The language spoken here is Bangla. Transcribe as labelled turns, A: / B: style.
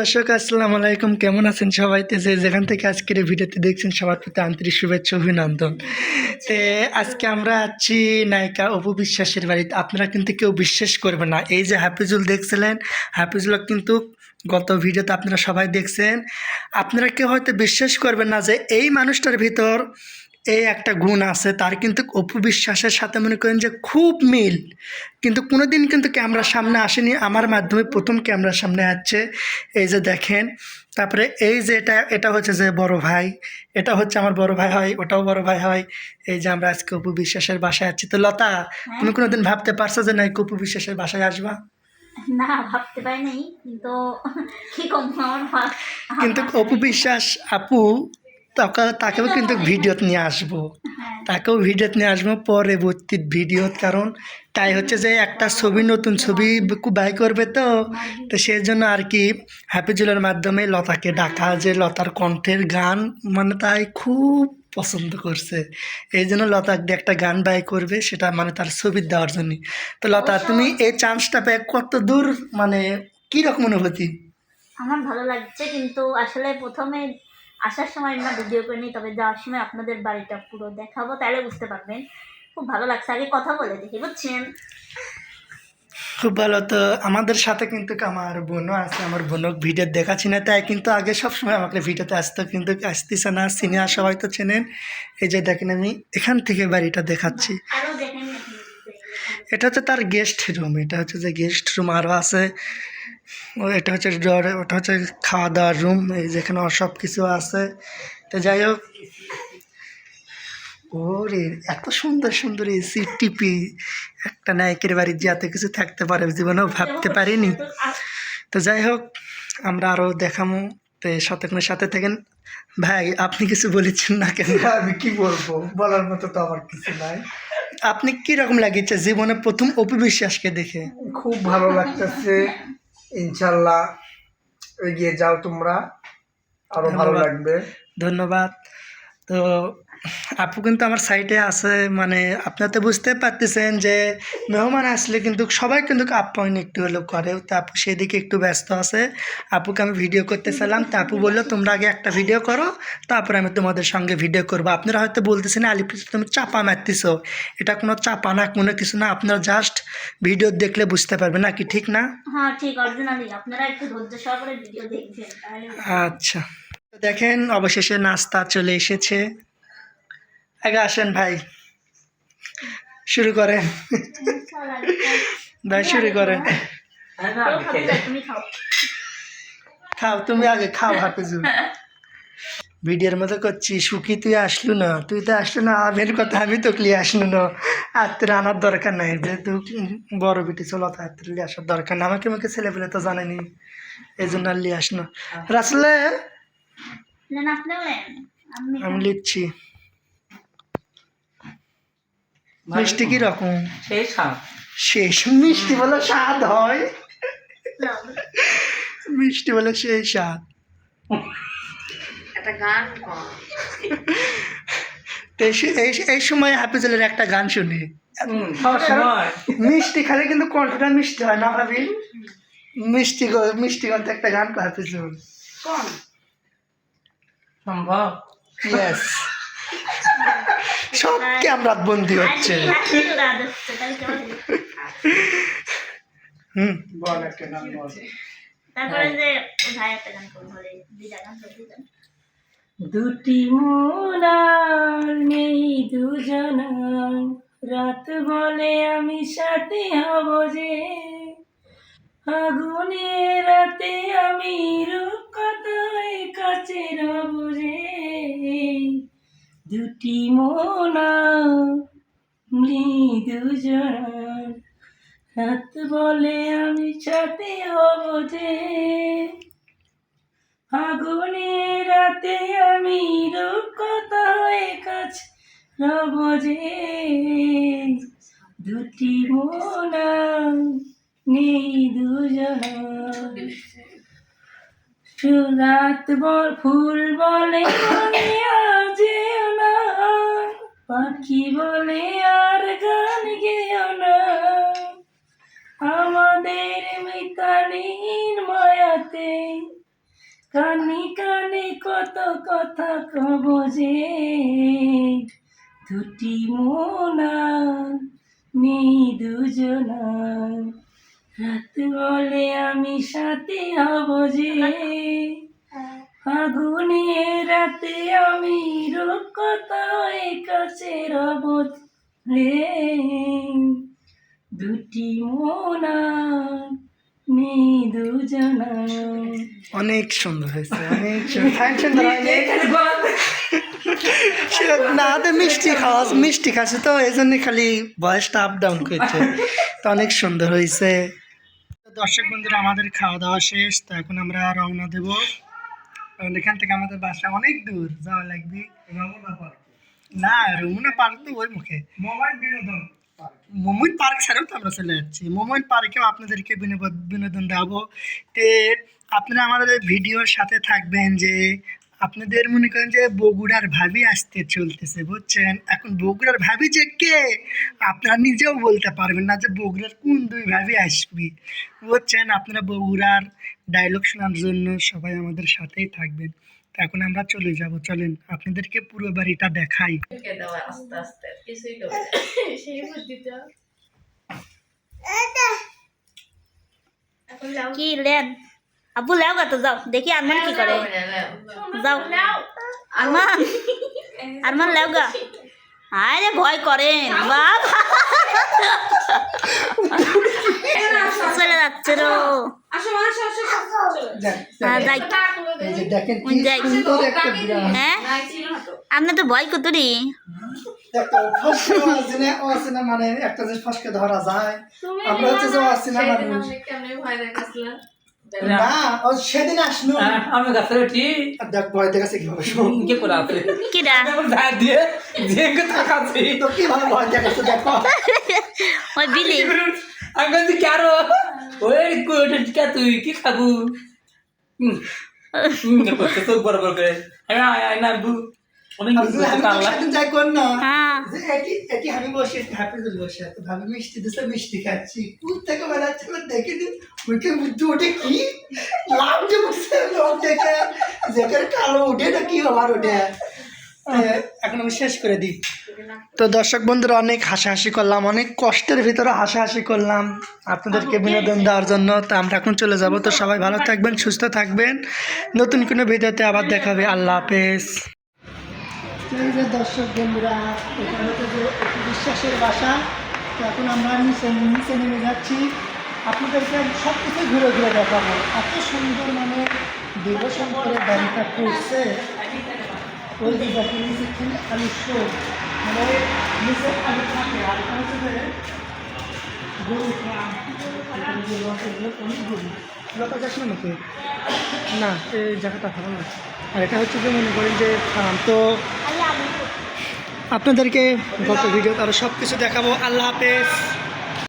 A: দর্শক, আসসালামু আলাইকুম। কেমন আছেন সবাই? তো যে যেখান থেকে আজকের এই ভিডিওতে দেখছেন, সবার প্রতি আন্তরিক শুভেচ্ছা, অভিনন্দন। তে আজকে আমরা আছি নায়িকা অপু বিশ্বাসের বাড়িতে। আপনারা কিন্তু কেউ বিশ্বাস করবেন না। এই যে হাফিজুল দেখছিলেন, হাফিজুল কিন্তু গত ভিডিওতে আপনারা সবাই দেখছেন। আপনারা কেউ হয়তো বিশ্বাস করবেন না যে এই মানুষটার ভিতর এই একটা গুণ আছে তার কিন্তু অপু বিশ্বাসের সাথে মনে করেন যে খুব মিল। কিন্তু কোনোদিন কিন্তু ক্যামেরার সামনে আসেনি আমার মাধ্যমে প্রথম ক্যামেরার সামনে আসছে। এই যে দেখেন তারপরে এই যে এটা এটা হচ্ছে যে বড় ভাই এটা হচ্ছে আমার বড় ভাই হয় ওটাও বড় ভাই হয়। এই যে আমরা আজকে অপু বিশ্বাসের বাসায় আছি। তো লতা তুমি কোনো দিন ভাবতে পারছ যে না অপু বিশ্বাসের বাসায় আসবা?
B: না ভাবতে পারি নাই কিন্তু কি কম
A: কিন্তু অপু বিশ্বাস আপু তাকে তাকেও কিন্তু ভিডিওতে নিয়ে আসব।
B: হ্যাঁ।
A: তাকেও ভিডিওতে নিয়ে আসব পরবর্তী ভিডিও কারণ তাই হচ্ছে যে একটা ছবি নতুন ছবি বাই করবে তো। তো সেই জন্য আর কি হ্যাপিজুলের মাধ্যমে লতাকে ডাকা যে লতার কণ্ঠের গান মানে তাই খুব পছন্দ করছে। এই জন্য লতাকে দিয়ে একটা গান বাই করবে সেটা মানে তার ছবি দেওয়ার জন্য। তো লতা তুমি এই চান্সটা পেয়ে কত দূর মানে কীরকম অনুভূতি?
B: আমার ভালো লাগছে কিন্তু আসলে প্রথমে আসার সময় না ভিডিও করে নিই তবে যাওয়ার সময় আপনাদের বাড়িটা পুরো দেখাবো তাহলে বুঝতে পারবেন। খুব ভালো লাগছে আগে কথা বলে দেখি বুঝছেন?
A: খুব ভালো তো আমাদের সাথে কিন্তু আমার বোনও আছে আমার বোনক ভিডিও দেখাচ্ছি না তাই কিন্তু আগে সবসময় আমাকে ভিডিওতে আসতো কিন্তু আসতেছে না সিনিয়র সবাই তো চেনেন। এই যে দেখেন আমি এখান থেকে বাড়িটা দেখাচ্ছি। এটা হচ্ছে তার গেস্ট রুম এটা হচ্ছে যে গেস্ট রুম আরও আছে। এটা হচ্ছে ডর- ওটা হচ্ছে খাওয়া দাওয়ার রুম এই যেখানে ওর সব কিছু আছে। তো যাই হোক ওরে এত সুন্দর সুন্দর এসি টিপি একটা নায়কের বাড়ির যে এত কিছু থাকতে পারে জীবনেও ভাবতে পারিনি। তো যাই হোক আমরা আরও দেখামো তো শতক্ষণের সাথে থাকেন। ভাই আপনি কিছু বলেছেন না কেন?
C: আমি কি বলব? বলার মতো তো আমার কিছু নাই।
A: আপনি কীরকম লাগিয়েছে? জীবনে প্রথম অপু বিশ্বাসকে দেখে।
C: খুব ভালো লাগতেছে। ইনশাল্লাহ এগিয়ে যাও তোমরা। আরও ভালো লাগবে।
A: ধন্যবাদ। তো আপু কিন্তু আমার সাইটে আছে মানে আপনারা তো বুঝতে পারতেছেন যে মেহমান আসলে কিন্তু সবাই কিন্তু আপ্যায়ন একটু হলেও করে। তো আপু সেদিকে একটু ব্যস্ত আছে। আপুকে আমি ভিডিও করতে চাইলাম। তো আপু বলল তোমরা আগে একটা ভিডিও করো তারপরে আমি তোমাদের সঙ্গে ভিডিও করব। আপনারা হয়তো বলতেছেন আলিপুর তুমি চাপা মারতেছো। এটা কোনো চাপা না কোনো কিছু না। আপনারা জাস্ট ভিডিও দেখলে বুঝতে পারবেন নাকি ঠিক না?
B: হ্যাঁ ঠিক আপনারা একটু ধৈর্য সহকারে ভিডিও দেখবেন
A: আচ্ছা। দেখেন অবশেষে নাস্তা চলে এসেছে। আগে আসেন ভাই। শুরু করেন। ভাই শুরু করেন।
B: খাও
A: তুমি আগে খাও হাফিজুল ভিডিওর মতো করছি সুখী তুই আসলু না তুই তো আসলো না আমের কথা আমি তো ক্লিয়ে আসলো না। আত্মীয় আনার দরকার নাই যেহেতু বড় বিটি চলো তো আত্মীয় আসার দরকার না আমাকে আমাকে ছেলে পেলে তো জানেনি এই জন্য আর লিয়ে আসলো রাসলে
B: আমি
A: লিখছি। মিষ্টি কি রকম
D: সেই সাপ
A: শেষ মিষ্টি বলে স্বাদ হয়। মিষ্টি বলে সেই স্বাদ।
B: একটা গান
A: এই এই এই সময় হাফিজুলের একটা গান শুনি। মিষ্টি খালে কিন্তু কণ্ঠটা মিষ্টি হয় না ভাবি? মিষ্টি মিষ্টি গন্ধ একটা গান কো হাফিজুল।
B: কোন?
D: সম্ভব?
A: ইয়েস সব বন্দি হচ্ছে।
B: আজকে হাসি ওরা দেখছে তাই কেমন
A: হুম।
C: বল একটা নাম বল।
B: তারপরে যে ভাই একটা গান করব দুইটা গান করে
D: দুটি মোনার নেই দুজনার। রাত বলে আমি সাথে হব যে। আগুনে রাতে আমি রূপকথায় কাছে রব যে। দুটি মোনা নেই দুজনার রাত বলে আমি সাথে হব যে আগুনে রাতে আমি রূপকথা হয়ে কাছে রব যে। দুটি মোনা নেই দুজন রাত বল ফুল বলে আজ না। পাখি বলে আর গান গেও না। আমাদের মিতালির মায়াতে কানে কানে কত কথা কব যে, দুটি মোনা নেই দুজনা। রাত বলে আমি সাথে হব যে। ফাগুনের রাতে আমি রূপকথায় কাছে রব রে। দুটি মোনা নেই দুজনা
A: অনেক সুন্দর হয়েছে অনেক সুন্দর। সে- না তো মিষ্টি খাওয়া মিষ্টি খাচ্ছে তো এই জন্য খালি বয়সটা আপ ডাউন করছে। তো অনেক সুন্দর হয়েছে। দর্শক বন্ধুরা আমাদের খাওয়া দাওয়া শেষ তো এখন আমরা রওনা দেব। কারণ এখান থেকে আমাদের বাসা অনেক দূর যাওয়া লাগবে। না রমুনা পার্ক তো ওই মুখে।
C: বিনোদন পার্ক।
A: মোমন পার্ক ছাড়াও তো আমরা চলে যাচ্ছি। মোমন পার্কেও আপনাদেরকে বিনোদ- বিনোদন দেবো তে আপনারা আমাদের ভিডিওর সাথে থাকবেন যে আপনাদের মনে করেন যে বগুড়ার ভাবি আসতে চলতেছে বুঝছেন? এখন বগুড়ার ভাবি যে কে? আপনারা নিজেও বলতে পারবেন না যে বগুড়ার কোন দুই ভাবি আসবি বুঝছেন? আপনারা বগুড়ার ডায়লগ শোনার জন্য সবাই আমাদের সাথেই থাকবেন। তো এখন আমরা চলে যাব চলেন আপনাদেরকে পুরো বাড়িটা দেখাই।
D: আস্তে আস্তে? কিছুই
B: কি লেন? আব্বু লেও গা তো যাও। দেখি আরমান কি করে। যাও। আরমান আরমান লেও গা। আরে ভয় করেন। বাবা চলে যাচ্ছে রো। হ্যাঁ যাই।
A: এই যে দেখেন কি
B: ওই যাই।
A: সুন্দর একটা বিড়াল।
B: হ্যাঁ? আপনি তো ভয় কতরি।
A: মানে একটা ফসকে ধরা যায়। আমরা হচ্ছে যে ও আছে না মানুষ। সেদিন আসলো।
D: আমি গাছে উঠি
A: দেখ ভয় দেখাচ্ছে কীভাবে
D: কে করে ধার দিয়ে দিয়ে থাকাচ্ছি
A: তো কীভাবে ভয় দেখাচ্ছে দেখো।
B: ওই বিলি।
D: আমি বলছি ওই তুই? কি খাবু? করতে তো বরাবর করে। আমি আয় আয় না
B: হ্যাঁ।
A: যে এটি এটি আমি বসে হাফিজুল বসে। আছে ভাবি মিষ্টি দিছে মিষ্টি খাচ্ছি। কোন থেকে বেড়াচ্ছে দেখে দিন ওইকে বুদ্ধি ওঠে কি? লাভ যে বসে লোক দেখে জেকের কালো উঠে না কি আবার ওঠে? এখন আমি শেষ করে দিই। তো দর্শক বন্ধুরা অনেক হাসাহাসি করলাম অনেক কষ্টের ভিতরে হাসাহাসি করলাম। আপনাদেরকে বিনোদন দেওয়ার জন্য। তো আমরা এখন চলে যাব। তো সবাই ভালো থাকবেন সুস্থ থাকবেন। নতুন কোনো ভিডিওতে আবার দেখাবে আল্লাহ হাফেজ। এই যে দর্শক বন্ধুরা এটা হচ্ছে যে বিশ্বাসের বাসা তো এখন আমরা নিচে নিচে নেমে যাচ্ছি। আপনাদেরকে আমি সব কিছু ঘুরে ঘুরে দেখাবো। এত সুন্দর মানে দেবশন করে বাড়িটা করছে। ওই যে দেখেন নিচে কি খালি শো মানে নিচে খালি থাকে আর হচ্ছে যে গরু এখানে না নাকি? না এই জায়গাটা ভালো না। আর এটা হচ্ছে যে মনে করেন যে তো আপনাদেরকে গত ভিডিও আরও সব কিছু দেখাবো। আল্লাহ হাফেজ।